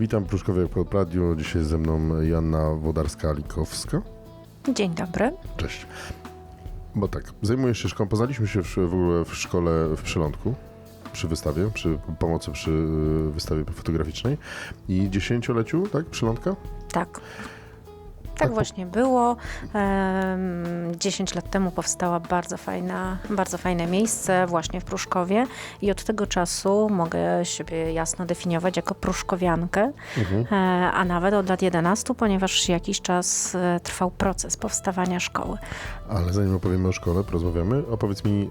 Witam Pruszkowie po radiu. Dzisiaj ze mną Janna Wodarska-Likowska. Dzień dobry. Cześć. Bo tak, zajmujesz się szkołą. Poznaliśmy się w, w ogóle w szkole w Przylądku przy wystawie, przy pomocy przy y, wystawie fotograficznej i dziesięcioleciu, tak, Przylądka? Tak. Tak właśnie było. Em, 10 lat temu powstała bardzo, fajna, bardzo fajne miejsce właśnie w Pruszkowie i od tego czasu mogę siebie jasno definiować jako pruszkowiankę, Mhm. e, a nawet od lat 11, ponieważ jakiś czas e, trwał proces powstawania szkoły. Ale zanim opowiemy o szkole, porozmawiamy, opowiedz mi, y,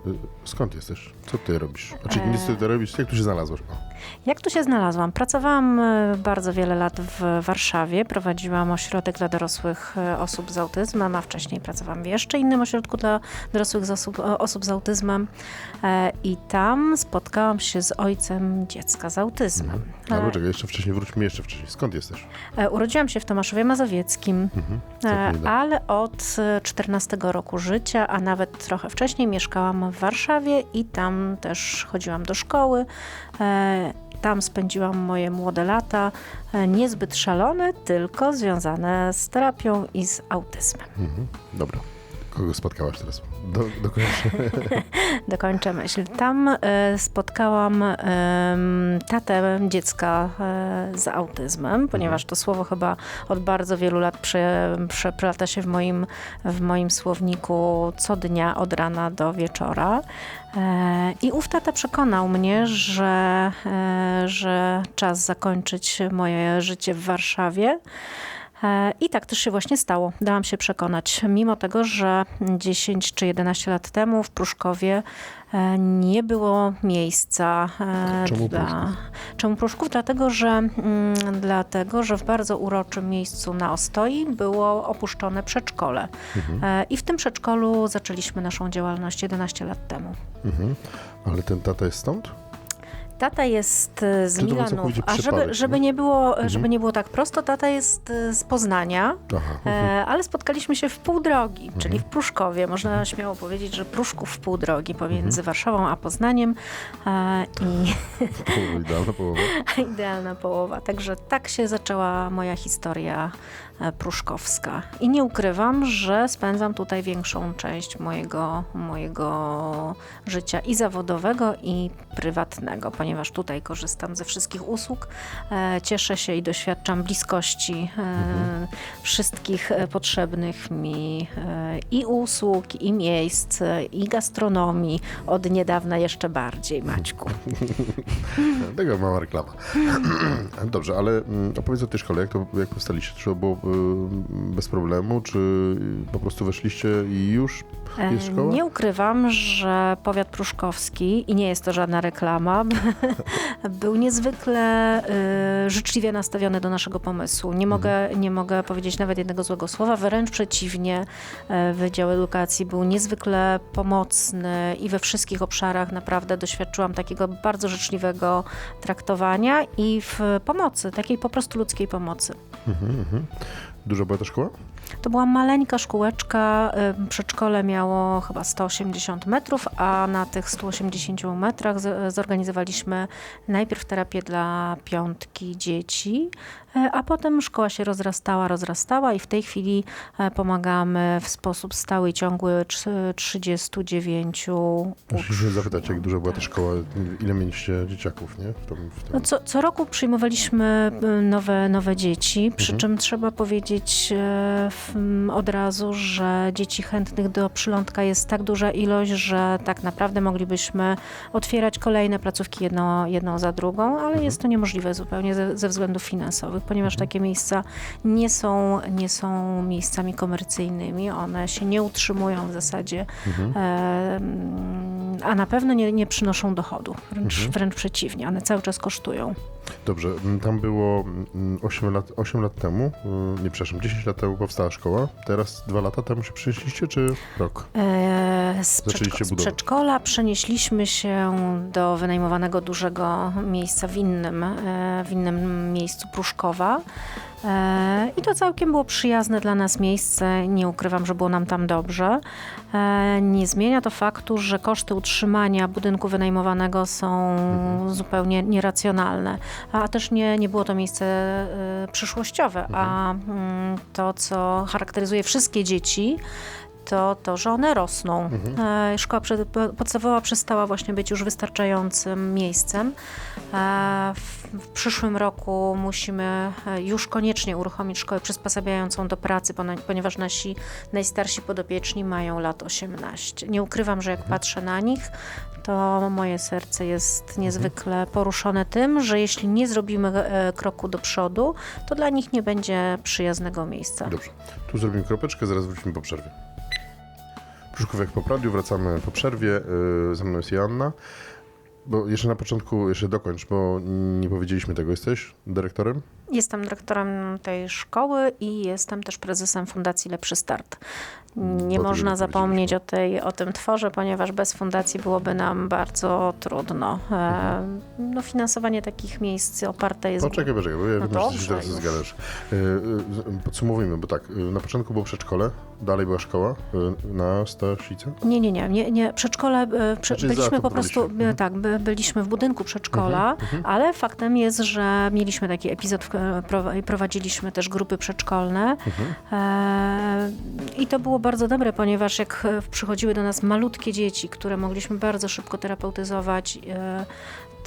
skąd jesteś? Co ty robisz? Znaczy, E. nic ty robisz, jak tu się znalazłaś? Jak tu się znalazłam? Pracowałam bardzo wiele lat w Warszawie. Prowadziłam ośrodek dla dorosłych e, osób z autyzmem, a wcześniej pracowałam w jeszcze innym ośrodku dla dorosłych osób, e, osób z autyzmem. E, I tam spotkałam się z ojcem dziecka z autyzmem. Ale czekaj, jeszcze wcześniej, wróćmy jeszcze wcześniej. Skąd jesteś? Urodziłam się w Tomaszowie Mazowieckim, Mhm. ale od e, 14 roku życia, a nawet trochę wcześniej mieszkałam w Warszawie i tam też chodziłam do szkoły. Tam spędziłam moje młode lata, e, niezbyt szalone, tylko związane z terapią i z autyzmem. Mhm. Dobra. Kogo spotkałaś teraz? Do, dokończ. Dokończę myśl. Tam e, spotkałam tatę dziecka e, z autyzmem, ponieważ to słowo chyba od bardzo wielu lat prze, przeplata się w moim, w moim słowniku co dnia od rana do wieczora. E, I ów tata przekonał mnie, że, że czas zakończyć moje życie w Warszawie. E, I tak też się właśnie stało. Dałam się przekonać, mimo tego, że 10 czy 11 lat temu w Pruszkowie e, nie było miejsca e, Czemu dla... Pruszków? Czemu Pruszków? Dlatego że, mm, dlatego, że w bardzo uroczym miejscu na Ostoi było opuszczone przedszkole. Mhm. I w tym przedszkolu zaczęliśmy naszą działalność 11 lat temu. Mhm. Ale ten tata jest stąd? Tata jest e, z Czy Milanów, a żeby, żeby, nie? nie było, Mhm. żeby nie było tak prosto, tata jest e, z Poznania. Aha. Mhm. E, ale spotkaliśmy się w pół drogi, czyli w Pruszkowie. Można śmiało powiedzieć, że Pruszków w pół drogi pomiędzy Warszawą a Poznaniem e, i idealna połowa. idealna połowa. Także tak się zaczęła moja historia e, pruszkowska. I nie ukrywam, że spędzam tutaj większą część mojego, mojego życia i zawodowego, i prywatnego, ponieważ tutaj korzystam ze wszystkich usług. E, Cieszę się i doświadczam bliskości e, wszystkich e, potrzebnych mi e, i usług, i miejsc, e, i gastronomii. Od niedawna jeszcze bardziej, Maćku. Tego mała reklama. Dobrze, ale mm, opowiedz o tej szkole. Jak to jak powstaliście? To było bez problemu, czy po prostu weszliście i już jest szkoła? Nie ukrywam, że powiat pruszkowski, i nie jest to żadna reklama, był niezwykle y, życzliwie nastawiony do naszego pomysłu. Nie mogę, nie mogę powiedzieć nawet jednego złego słowa, wręcz przeciwnie. E, Wydział Edukacji był niezwykle pomocny i we wszystkich obszarach naprawdę doświadczyłam takiego bardzo życzliwego traktowania i w pomocy, takiej po prostu ludzkiej pomocy. Mhm, mhm. Duża była ta szkoła? To była maleńka szkółeczka. ym, Przedszkole miało chyba 180 metrów, a na tych 180 metrach zorganizowaliśmy najpierw terapię dla piątki dzieci, e, a potem szkoła się rozrastała, rozrastała i w tej chwili e, pomagamy w sposób stały i ciągły trz- 39 Muszę się zapytać, jak duża była ta szkoła, ile mieliście dzieciaków, nie? W tym, w tym. No co, co roku przyjmowaliśmy y, nowe, nowe dzieci, przy Mhm. czym trzeba powiedzieć od razu, że dzieci chętnych do przylądka jest tak duża ilość, że tak naprawdę moglibyśmy otwierać kolejne placówki jedną, jedną za drugą, ale Mhm. jest to niemożliwe zupełnie ze, ze względów finansowych, ponieważ takie miejsca nie są, nie są miejscami komercyjnymi, one się nie utrzymują w zasadzie Mhm. E, mm, a na pewno nie, nie przynoszą dochodu, wręcz, Mhm. wręcz przeciwnie, one cały czas kosztują. Dobrze, m, tam było 8 lat, 8 lat temu, y, nie przepraszam, 10 lat temu powstała szkoła, teraz 2 lata temu się przynieśliście, czy rok? E, Z, przedszko- z przedszkola przenieśliśmy się do wynajmowanego dużego miejsca w innym, e, w innym miejscu Pruszkowa. E, I to całkiem było przyjazne dla nas miejsce. Nie ukrywam, że było nam tam dobrze. E, Nie zmienia to faktu, że koszty utrzymania budynku wynajmowanego są zupełnie nieracjonalne. A też nie, nie było to miejsce e, przyszłościowe. A mm, to, co charakteryzuje wszystkie dzieci, to to, że one rosną. E, Szkoła podstawowa przestała właśnie być już wystarczającym miejscem. E, W, przyszłym roku musimy e, już koniecznie uruchomić szkołę przysposabiającą do pracy, ponieważ nasi najstarsi podopieczni mają lat 18. Nie ukrywam, że jak patrzę na nich, to moje serce jest niezwykle poruszone tym, że jeśli nie zrobimy kroku do przodu, to dla nich nie będzie przyjaznego miejsca. Dobrze. Tu zrobimy kropeczkę, zaraz wrócimy po przerwie. Brzuszków jak po radiu, wracamy po przerwie. Yy, Ze mną jest Joanna. Bo jeszcze na początku, jeszcze dokończ, bo nie powiedzieliśmy tego. Jesteś dyrektorem? Jestem dyrektorem tej szkoły i jestem też prezesem Fundacji Lepszy Start. Nie można nie zapomnieć o, tej, o tym tworze, ponieważ bez fundacji byłoby nam bardzo trudno. E, no, finansowanie takich miejsc oparte jest... Poczekaj, poczekaj, bo ja No wiem, że się teraz zgadzasz. Yy, yy, Podsumowujmy, bo tak, yy, na początku było przedszkole, dalej była szkoła yy, na Stasice. Nie, nie, nie, nie, nie. Przedszkole, e, prze, Znaczy, byliśmy po prostu, byliście. Mhm. e, tak, by, byliśmy w budynku przedszkola, ale faktem jest, że mieliśmy taki epizod, e, prowadziliśmy też grupy przedszkolne Mhm. e, i to było bardzo dobre, ponieważ jak e, przychodziły do nas malutkie dzieci, które mogliśmy bardzo szybko terapeutyzować, e,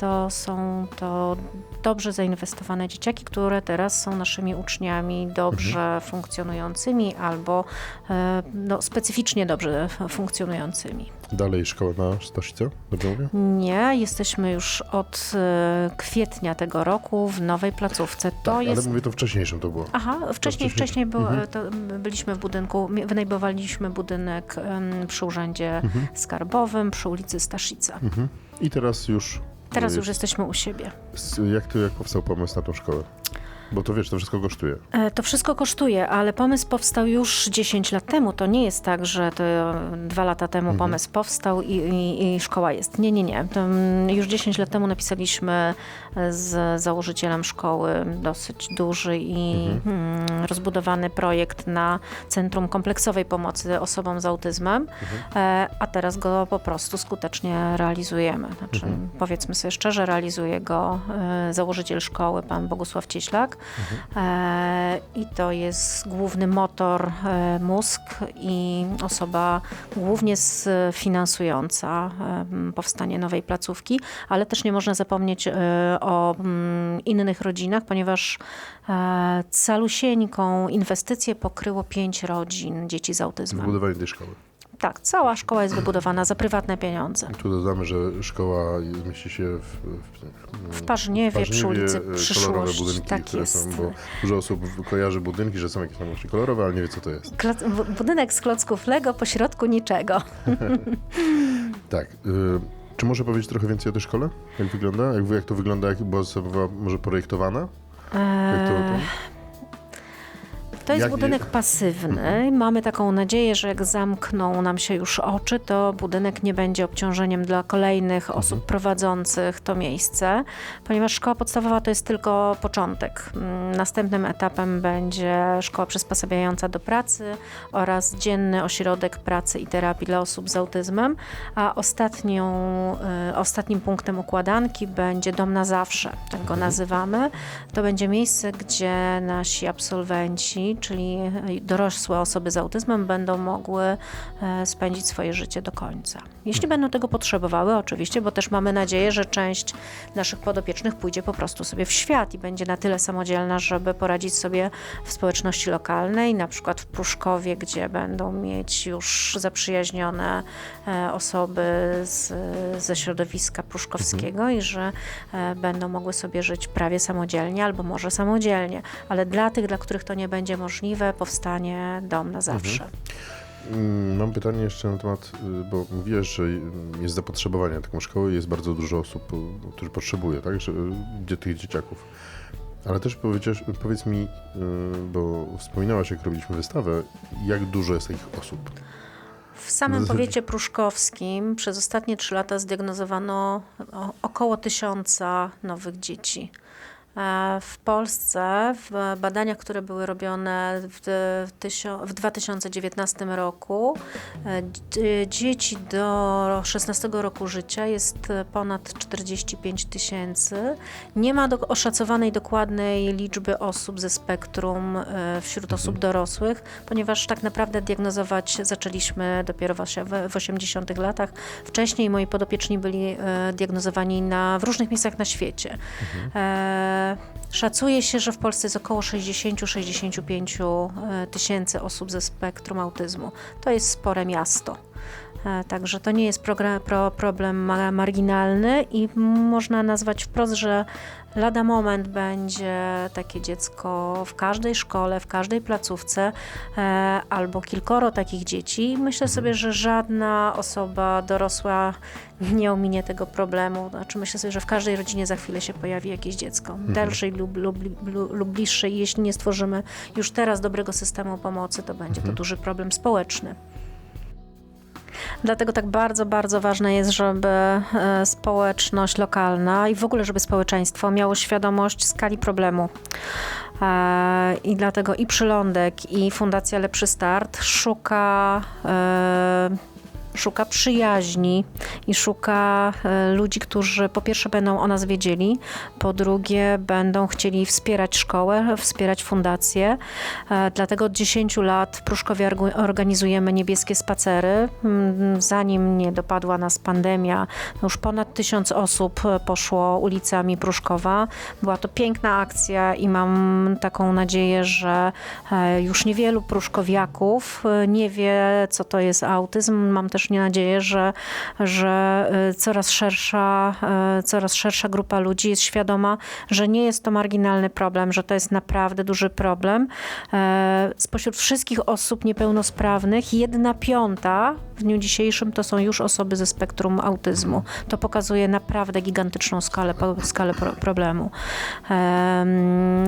to są to dobrze zainwestowane dzieciaki, które teraz są naszymi uczniami dobrze funkcjonującymi albo e, no, specyficznie dobrze funkcjonującymi. Dalej szkoła na Stasice, dobrze mówię? Nie, jesteśmy już od e, kwietnia tego roku w nowej placówce. To tak, jest. ale mówię to wcześniejszym to było. Aha, wcześniej, wcześniej- wcześniej było, Mhm. to byliśmy w budynku, wynajmowaliśmy budynek przy Urzędzie Skarbowym, przy ulicy Staszica. Mhm. I teraz już... Teraz yy, już jesteśmy u siebie. Jak to, jak powstał pomysł na tą szkołę? Bo to wiesz, to wszystko kosztuje. E, To wszystko kosztuje, ale pomysł powstał już 10 lat temu. To nie jest tak, że to dwa lata temu Mhm. pomysł powstał i, i, i szkoła jest. Nie, nie, nie. To, mm, już 10 lat temu napisaliśmy z założycielem szkoły dosyć duży i Mhm. mm, rozbudowany projekt na Centrum Kompleksowej Pomocy Osobom z Autyzmem, Mhm. e, a teraz go po prostu skutecznie realizujemy. Znaczy, Mhm. powiedzmy sobie szczerze, realizuje go e, założyciel szkoły, pan Bogusław Cieślak. E, I to jest główny motor e, mózg i osoba głównie finansująca e, powstanie nowej placówki, ale też nie można zapomnieć o innych rodzinach, ponieważ calusieńką inwestycję pokryło pięć rodzin dzieci z autyzmem. Wybudowanie tej szkoły. Tak, cała szkoła jest wybudowana za prywatne pieniądze. Tu dodamy, że szkoła mieści się w, w, W Parzniewie, przy ulicy e, Przyszłość. budynki, Tak które jest. są, bo dużo osób kojarzy budynki, że są jakieś tam właśnie kolorowe, ale nie wie co to jest. Bu- budynek z klocków Lego, po środku niczego. Tak. Y, czy może powiedzieć trochę więcej o tej szkole? Jak wygląda? Jak, jak to wygląda? Jak była może projektowana? Jak to, to? To jest Jak- budynek pasywny. Mamy taką nadzieję, że jak zamkną nam się już oczy, to budynek nie będzie obciążeniem dla kolejnych osób prowadzących to miejsce, ponieważ szkoła podstawowa to jest tylko początek. Mm, Następnym etapem będzie szkoła przysposabiająca do pracy oraz dzienny ośrodek pracy i terapii dla osób z autyzmem, a ostatnią, y, ostatnim punktem układanki będzie dom na zawsze, tak go nazywamy. To będzie miejsce, gdzie nasi absolwenci, czyli dorosłe osoby z autyzmem, będą mogły e, spędzić swoje życie do końca. Jeśli będą tego potrzebowały, oczywiście, bo też mamy nadzieję, że część naszych podopiecznych pójdzie po prostu sobie w świat i będzie na tyle samodzielna, żeby poradzić sobie w społeczności lokalnej, na przykład w Pruszkowie, gdzie będą mieć już zaprzyjaźnione e, osoby z, ze środowiska pruszkowskiego i że e, będą mogły sobie żyć prawie samodzielnie albo może samodzielnie, ale dla tych, dla których to nie będzie możliwe, powstanie dom na zawsze. Mm, Mam pytanie jeszcze na temat, y, bo mówiłeś, że y, jest zapotrzebowanie na taką szkołę i jest bardzo dużo osób, y, którzy potrzebuje, tak? Że, y, dzie- tych dzieciaków. Ale też powiedz mi, bo wspominałaś, jak robiliśmy wystawę, jak dużo jest takich osób? W samym powiecie pruszkowskim przez ostatnie trzy lata zdiagnozowano około tysiąca nowych dzieci. E, W Polsce w badaniach, które były robione w, tysio- w 2019 roku, e, d- dzieci do 16 roku życia jest e, ponad 45 tysięcy. Nie ma do, oszacowanej dokładnej liczby osób ze spektrum e, wśród osób dorosłych, ponieważ tak naprawdę diagnozować zaczęliśmy dopiero w, osie- w w 80 latach. Wcześniej moi podopieczni byli e, diagnozowani na, w różnych miejscach na świecie. E, Szacuje się, że w Polsce jest około 60-65 e, tysięcy osób ze spektrum autyzmu. To jest spore miasto. E, Także to nie jest problem ma- marginalny i można nazwać wprost, że lada moment będzie takie dziecko w każdej szkole, w każdej placówce e, albo kilkoro takich dzieci. Myślę sobie, że żadna osoba dorosła nie ominie tego problemu. Znaczy myślę sobie, że w każdej rodzinie za chwilę się pojawi jakieś dziecko, dalszej lub, lub, lub, lub bliższej. Jeśli nie stworzymy już teraz dobrego systemu pomocy, to będzie to duży problem społeczny. Dlatego tak bardzo, bardzo ważne jest, żeby e, społeczność lokalna i w ogóle, żeby społeczeństwo miało świadomość skali problemu. E, I dlatego i Przylądek, i Fundacja Lepszy Start szuka, e, szuka przyjaźni i szuka e, ludzi, którzy po pierwsze będą o nas wiedzieli, po drugie będą chcieli wspierać szkołę, wspierać fundację. E, Dlatego od 10 lat w Pruszkowie organizujemy niebieskie spacery. Mm, Zanim nie dopadła nas pandemia, już ponad tysiąc osób e, poszło ulicami Pruszkowa. Była to piękna akcja i mam taką nadzieję, że już niewielu pruszkowiaków nie wie, co to jest autyzm. Mam też nadzieję, że, że e, coraz szersza, e, coraz szersza grupa ludzi jest świadoma, że nie jest to marginalny problem, że to jest naprawdę duży problem. E, Spośród wszystkich osób niepełnosprawnych, jedna piąta w dniu dzisiejszym to są już osoby ze spektrum autyzmu. To pokazuje naprawdę gigantyczną skalę, skalę pro, problemu. Em,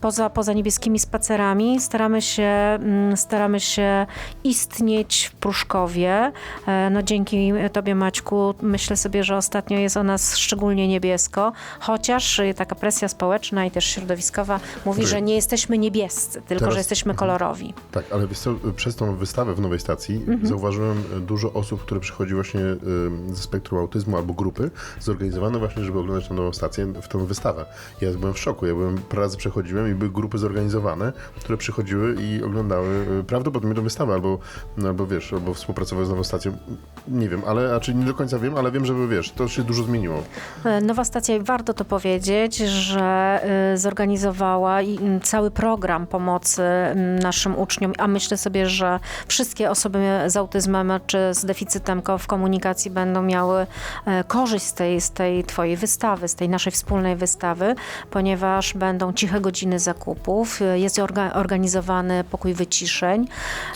Poza, poza niebieskimi spacerami staramy się, mm, staramy się istnieć w Pruszkowie. E, No dzięki Tobie Maćku myślę sobie, że ostatnio jest o nas szczególnie niebiesko, chociaż taka presja społeczna i też środowiskowa mówi, że nie jesteśmy niebiescy, tylko Teraz- że jesteśmy kolorowi. Tak, ale co, przez tą wystawę w Nowej Stacji Mhm. zauważyłem dużo osób, które przychodzi właśnie ze spektrum autyzmu albo grupy, zorganizowane właśnie, żeby oglądać tę nową stację, w tę wystawę. Ja byłem w szoku, ja byłem, parę razy przechodziłem i były grupy zorganizowane, które przychodziły i oglądały e, prawdopodobnie tę wystawę, albo, no, albo wiesz, albo współpracowały z nową stacją. Nie wiem, ale, nie do końca wiem, ale wiem, że wiesz, to się dużo zmieniło. E, Nowa stacja, warto to powiedzieć, że y, zorganizowała cały program pomocy naszym uczniom, a myślę sobie, że wszystkie osoby z autyzmem czy z deficytem w komunikacji będą miały e, korzyść z tej, z tej twojej wystawy, z tej naszej wspólnej wystawy, ponieważ będą ciche godziny zakupów, jest orga, organizowany pokój wyciszeń,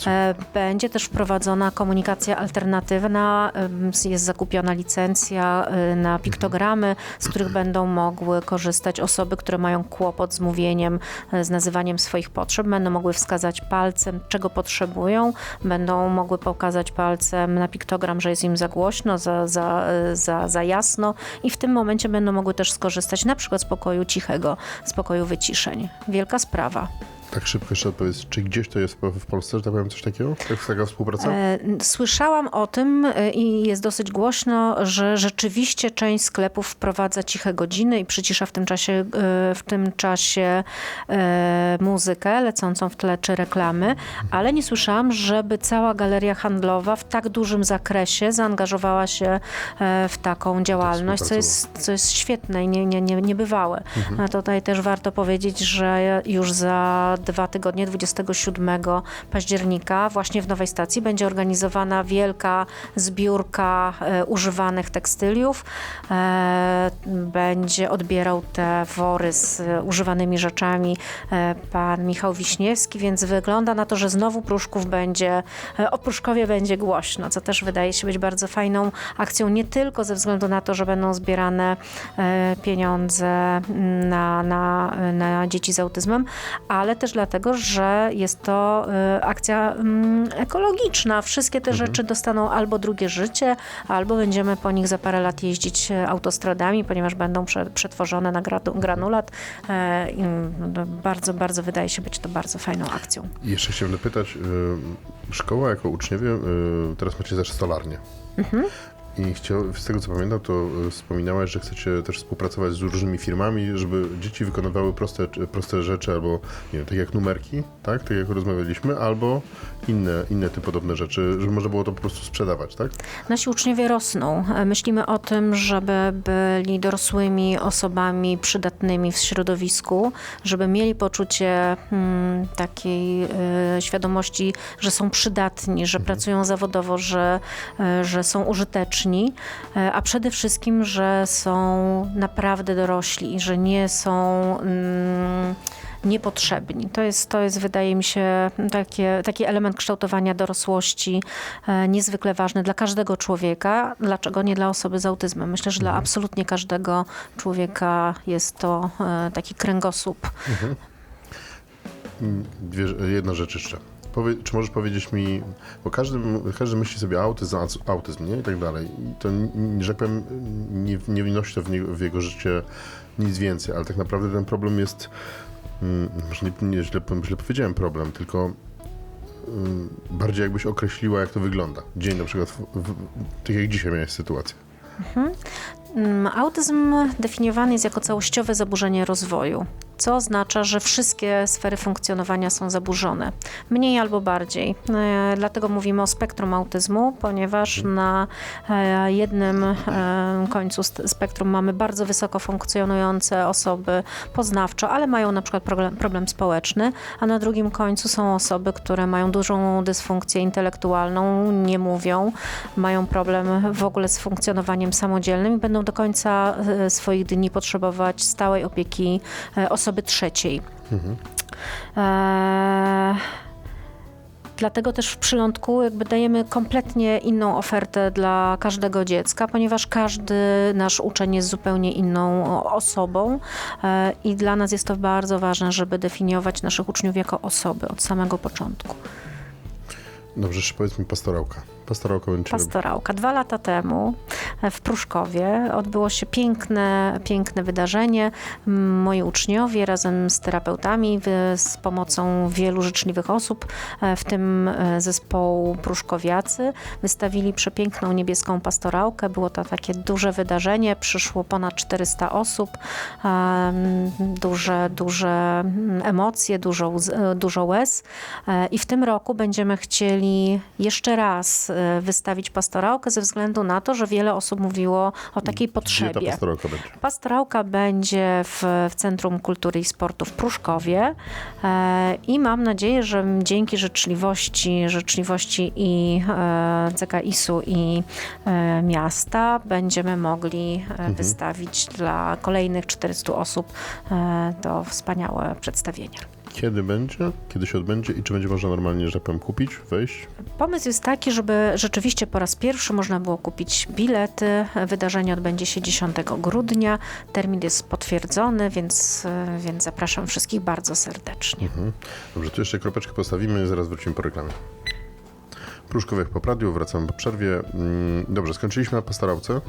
e, będzie też wprowadzona komunikacja alternatywna, ym, jest zakupiona licencja y, na piktogramy, z których będą mogły korzystać osoby, które mają kłopot z mówieniem, y, z nazywaniem swoich potrzeb. Będą mogły wskazać palcem, czego potrzebują, będą mogły pokazać palcem na piktogram, że jest im za głośno, za, za, y, za, za jasno i w tym momencie będą mogły też skorzystać na przykład z pokoju cichego, z pokoju wyciszeń. Wielka sprawa. Tak szybko jeszcze odpowiedz, czy gdzieś to jest w Polsce, że tak powiem, coś takiego? Tak, taka współpraca? E, Słyszałam o tym e, i jest dosyć głośno, że rzeczywiście część sklepów wprowadza ciche godziny i przycisza w tym czasie, e, w tym czasie muzykę lecącą w tle czy reklamy, ale nie słyszałam, żeby cała galeria handlowa w tak dużym zakresie zaangażowała się w taką działalność, co jest, co jest świetne i nie, nie, nie, niebywałe. A tutaj też warto powiedzieć, że już za dwa tygodnie, 27 października, właśnie w Nowej Stacji będzie organizowana wielka zbiórka e, używanych tekstyliów. E, będzie odbierał te wory z e, używanymi rzeczami pan Michał Wiśniewski, więc wygląda na to, że znowu Pruszków będzie, o Pruszkowie będzie głośno, co też wydaje się być bardzo fajną akcją, nie tylko ze względu na to, że będą zbierane pieniądze na, na, na dzieci z autyzmem, ale też też dlatego, że jest to y, akcja mm, ekologiczna. Wszystkie te rzeczy dostaną albo drugie życie, albo będziemy po nich za parę lat jeździć e, autostradami, ponieważ będą prze, przetworzone na granulat. E, no, bardzo, bardzo wydaje się być to bardzo fajną akcją. Jeszcze chciałem dopytać, y, szkoła jako uczniowie, y, teraz macie też stolarnię. I chciał, z tego co pamiętam, to y, wspominałaś, że chcecie też współpracować z różnymi firmami, żeby dzieci wykonywały proste, proste rzeczy, albo nie wiem, tak jak numerki, tak? Tak jak rozmawialiśmy, albo inne, inne ty podobne rzeczy, żeby można było to po prostu sprzedawać, tak? Nasi uczniowie rosną. E, Myślimy o tym, żeby byli dorosłymi osobami przydatnymi w środowisku, żeby mieli poczucie mm, takiej e, świadomości, że są przydatni, że pracują zawodowo, że, e, że są użyteczni, e, a przede wszystkim, że są naprawdę dorośli i że nie są. Mm, niepotrzebni. To jest, to jest, wydaje mi się, takie, taki element kształtowania dorosłości e, niezwykle ważny dla każdego człowieka. Dlaczego nie dla osoby z autyzmem? Myślę, że dla absolutnie każdego człowieka jest to e, taki kręgosłup. Mm, Dwie, jedna rzecz jeszcze. Powie, czy możesz powiedzieć mi, bo każdy, każdy myśli sobie autyzm, autyzm, nie? I tak dalej. I to, że tak powiem, nie, nie wnosi to w, nie, w jego życie nic więcej, ale tak naprawdę ten problem jest, mm, może nie, nie źle, źle powiedziałem problem, tylko mm, bardziej jakbyś określiła, jak to wygląda. Dzień na przykład, tak jak dzisiaj miałeś sytuację. Mm, Autyzm definiowany jest jako całościowe zaburzenie rozwoju, co oznacza, że wszystkie sfery funkcjonowania są zaburzone, mniej albo bardziej. E, Dlatego mówimy o spektrum autyzmu, ponieważ na e, jednym e, końcu spektrum mamy bardzo wysoko funkcjonujące osoby poznawczo, ale mają na przykład problem, problem społeczny, a na drugim końcu są osoby, które mają dużą dysfunkcję intelektualną, nie mówią, mają problem w ogóle z funkcjonowaniem samodzielnym i będą do końca swoich dni potrzebować stałej opieki e, osoby trzeciej. E, Dlatego też w przylądku jakby dajemy kompletnie inną ofertę dla każdego dziecka, ponieważ każdy nasz uczeń jest zupełnie inną osobą e, i dla nas jest to bardzo ważne, żeby definiować naszych uczniów jako osoby od samego początku. Dobrze, jeszcze powiedz mi pastorałka. Pastorałka. Pastorałka. Dwa lata temu e, w Pruszkowie odbyło się piękne, piękne wydarzenie. Moi uczniowie razem z terapeutami, z pomocą wielu życzliwych osób, e, w tym e, zespołu Pruszkowiacy, wystawili przepiękną niebieską pastorałkę. Było to takie duże wydarzenie. Przyszło ponad 400 osób. Duże, duże mm, emocje, dużo, dużo łez. I w tym roku będziemy chcieli jeszcze raz wystawić pastorałkę ze względu na to, że wiele osób mówiło o takiej Gdzie ta potrzebie. pastorałka będzie? Pastorałka będzie w, w Centrum Kultury i Sportu w Pruszkowie e, i mam nadzieję, że dzięki życzliwości, życzliwości i e, CKIS-u i e, miasta będziemy mogli e, wystawić dla kolejnych 400 osób e, to wspaniałe przedstawienie. Kiedy będzie? Kiedy się odbędzie i czy będzie można normalnie, że tak powiem, kupić, wejść? Pomysł jest taki, żeby rzeczywiście po raz pierwszy można było kupić bilety. Wydarzenie odbędzie się 10 grudnia. Termin jest potwierdzony, więc, więc zapraszam wszystkich bardzo serdecznie. Dobrze, tu jeszcze kropeczkę postawimy, zaraz wrócimy po reklamie. Pruszkowiek po radiu, wracamy po przerwie. Mm, Dobrze, skończyliśmy na pastorałce.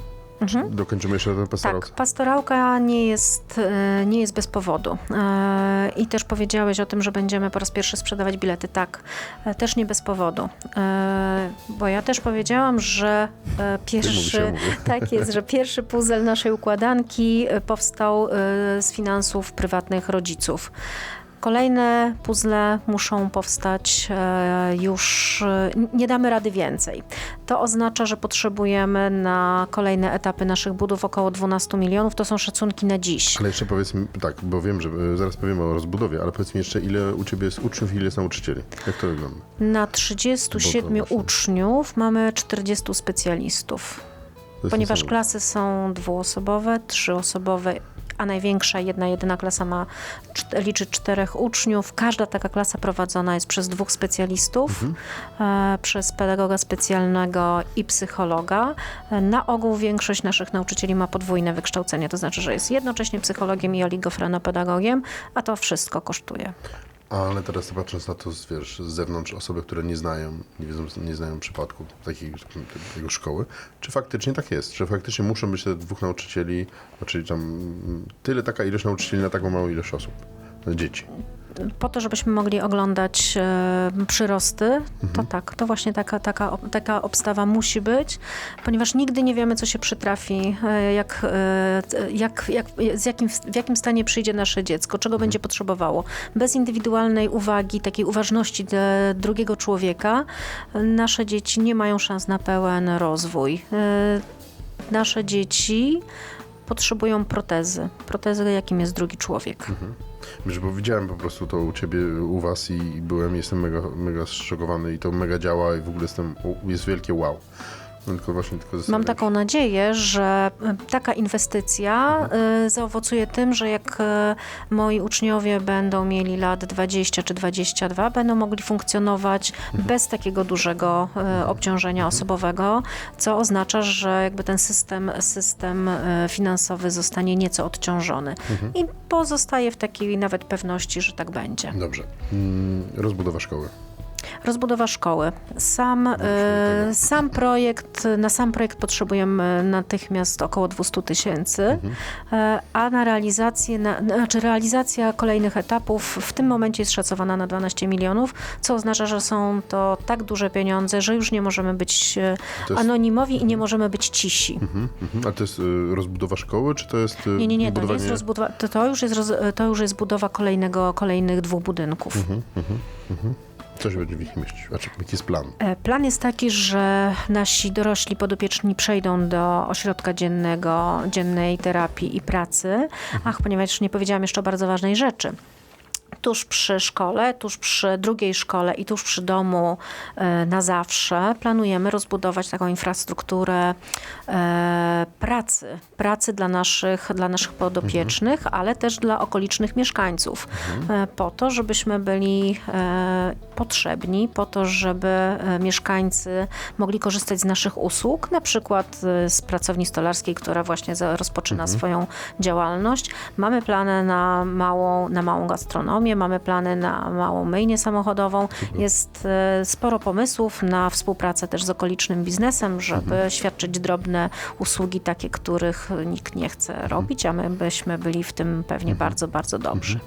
Czy dokończymy jeszcze na pastorałce? Tak, pastorałka nie jest, e, nie jest bez powodu. E, I też powiedziałeś o tym, że będziemy po raz pierwszy sprzedawać bilety. Tak, e, też nie bez powodu. Bo ja też powiedziałam, że pierwszy, tak jest, że pierwszy puzzle naszej układanki powstał z finansów prywatnych rodziców. Kolejne puzzle muszą powstać e, już, e, nie damy rady więcej. To oznacza, że potrzebujemy na kolejne etapy naszych budów około 12 milionów. To są szacunki na dziś. Ale jeszcze powiedz mi, tak, bo wiem, że e, zaraz powiemy o rozbudowie, ale powiedz mi jeszcze, ile u Ciebie jest uczniów i ile jest nauczycieli? Jak to wygląda? Na 37 Bo to właśnie- uczniów mamy 40 specjalistów. Ponieważ klasy są dwuosobowe, trzyosobowe, a największa jedna, jedyna klasa ma, liczy czterech uczniów. Każda taka klasa prowadzona jest przez dwóch specjalistów, e, przez pedagoga specjalnego i psychologa. E, Na ogół większość naszych nauczycieli ma podwójne wykształcenie, to znaczy, że jest jednocześnie psychologiem i oligofrenopedagogiem, a to wszystko kosztuje. Ale teraz patrząc na to, wiesz, z zewnątrz, osoby, które nie znają, nie wiedzą, nie znają przypadku takiej tego szkoły, czy faktycznie tak jest? Czy faktycznie muszą być te dwóch nauczycieli, czyli tam mm, tyle taka ilość nauczycieli na taką małą ilość osób, no, dzieci? Po to, żebyśmy mogli oglądać e, przyrosty, to tak, to właśnie taka, taka, taka obstawa musi być, ponieważ nigdy nie wiemy, co się przytrafi, e, jak, e, jak, jak, z jakim, w jakim stanie przyjdzie nasze dziecko, czego będzie potrzebowało. Bez indywidualnej uwagi, takiej uważności dla drugiego człowieka, e, nasze dzieci nie mają szans na pełen rozwój. E, Nasze dzieci potrzebują protezy. Protezy, jakim jest drugi człowiek. Wiesz, bo widziałem po prostu to u ciebie, u was i i byłem, jestem mega, mega zszokowany i to mega działa i w ogóle jestem, jest wielkie wow. Tylko właśnie tylko Mam taką nadzieję, że y, taka inwestycja y, zaowocuje tym, że jak y, moi uczniowie będą mieli lat 20 czy 22, będą mogli funkcjonować bez takiego dużego y, obciążenia osobowego, co oznacza, że jakby ten system, system finansowy zostanie nieco odciążony. I pozostaje w takiej nawet pewności, że tak będzie. Dobrze. Mm, rozbudowa szkoły. Rozbudowa szkoły. Sam, e, sam projekt, na sam projekt potrzebujemy natychmiast około 200 tysięcy, e, a na realizację, na, znaczy realizacja kolejnych etapów w tym momencie jest szacowana na 12 milionów, co oznacza, że są to tak duże pieniądze, że już nie możemy być e, jest- anonimowi i nie możemy być cisi. Mhm, mhm. A to jest rozbudowa szkoły, czy to jest Nie, nie, nie, to, budowanie... jest rozbudowa, to, to, już jest roz, to już jest budowa kolejnego, kolejnych dwóch budynków. Co się będzie w nich mieścić? Znaczy, jaki jest plan? E, Plan jest taki, że nasi dorośli podopieczni przejdą do ośrodka dziennego, dziennej terapii i pracy. Ach, ponieważ nie powiedziałam jeszcze o bardzo ważnej rzeczy. Tuż przy szkole, tuż przy drugiej szkole i tuż przy domu e, na zawsze planujemy rozbudować taką infrastrukturę e, pracy. Pracy dla naszych, dla naszych podopiecznych, ale też dla okolicznych mieszkańców. E, po to, żebyśmy byli potrzebni, po to, żeby mieszkańcy mogli korzystać z naszych usług, na przykład z pracowni stolarskiej, która właśnie rozpoczyna swoją działalność. Mamy plany na małą, na małą gastronomię, mamy plany na małą myjnię samochodową. Jest e, sporo pomysłów na współpracę też z okolicznym biznesem, żeby świadczyć drobne usługi, takie, których nikt nie chce robić, a my byśmy byli w tym pewnie bardzo, bardzo dobrzy.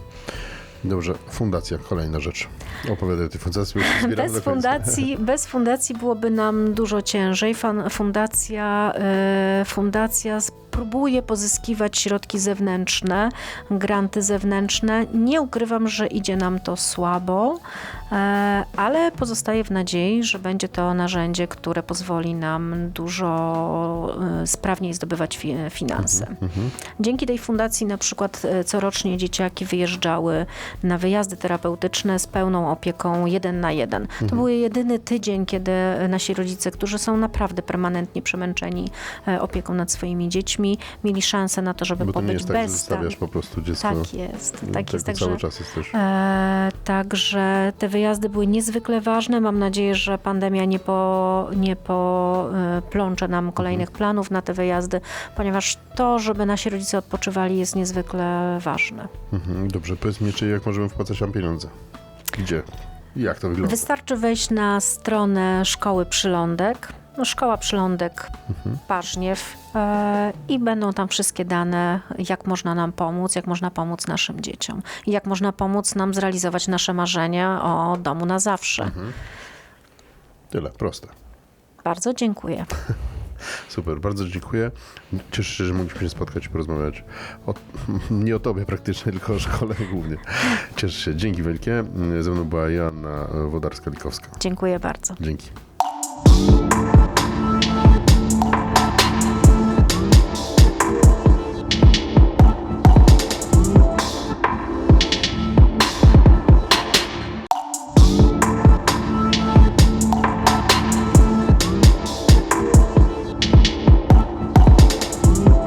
Dobrze, fundacja, kolejna rzecz. Opowiadaj o tej fundacji, Bez fundacji, bez fundacji byłoby nam dużo ciężej. Fundacja, e, fundacja próbuje pozyskiwać środki zewnętrzne, granty zewnętrzne. Nie ukrywam, że idzie nam to słabo, e, ale pozostaję w nadziei, że będzie to narzędzie, które pozwoli nam dużo e, sprawniej zdobywać fi, finanse. Dzięki tej fundacji na przykład e, corocznie dzieciaki wyjeżdżały na wyjazdy terapeutyczne z pełną opieką jeden na jeden. To był jedyny tydzień, kiedy nasi rodzice, którzy są naprawdę permanentnie przemęczeni opieką nad swoimi dziećmi, mieli szansę na to, żeby Bo to nie pobyć jest tak, że bez zostawiasz po prostu dziecko. Tak jest, no, tak jest. cały Także, czas jesteś. e, także te wyjazdy były niezwykle ważne. Mam nadzieję, że pandemia nie, po, nie poplącze nam kolejnych planów na te wyjazdy, ponieważ to, żeby nasi rodzice odpoczywali jest niezwykle ważne. Mhm, dobrze, powiedz mi, czy jak możemy wpłacać tam pieniądze? Gdzie? Jak to wygląda? Wystarczy wejść na stronę szkoły Przylądek, no, szkoła Przylądek Parzniew e, i będą tam wszystkie dane, jak można nam pomóc, jak można pomóc naszym dzieciom i jak można pomóc nam zrealizować nasze marzenia o domu na zawsze. Tyle, proste. Bardzo dziękuję. Super, bardzo dziękuję. Cieszę się, że mogliśmy się spotkać i porozmawiać o, nie o tobie praktycznie, tylko o szkole głównie. Cieszę się, dzięki wielkie. Ze mną była Joanna Wodarska-Likowska. Dziękuję bardzo. Dzięki.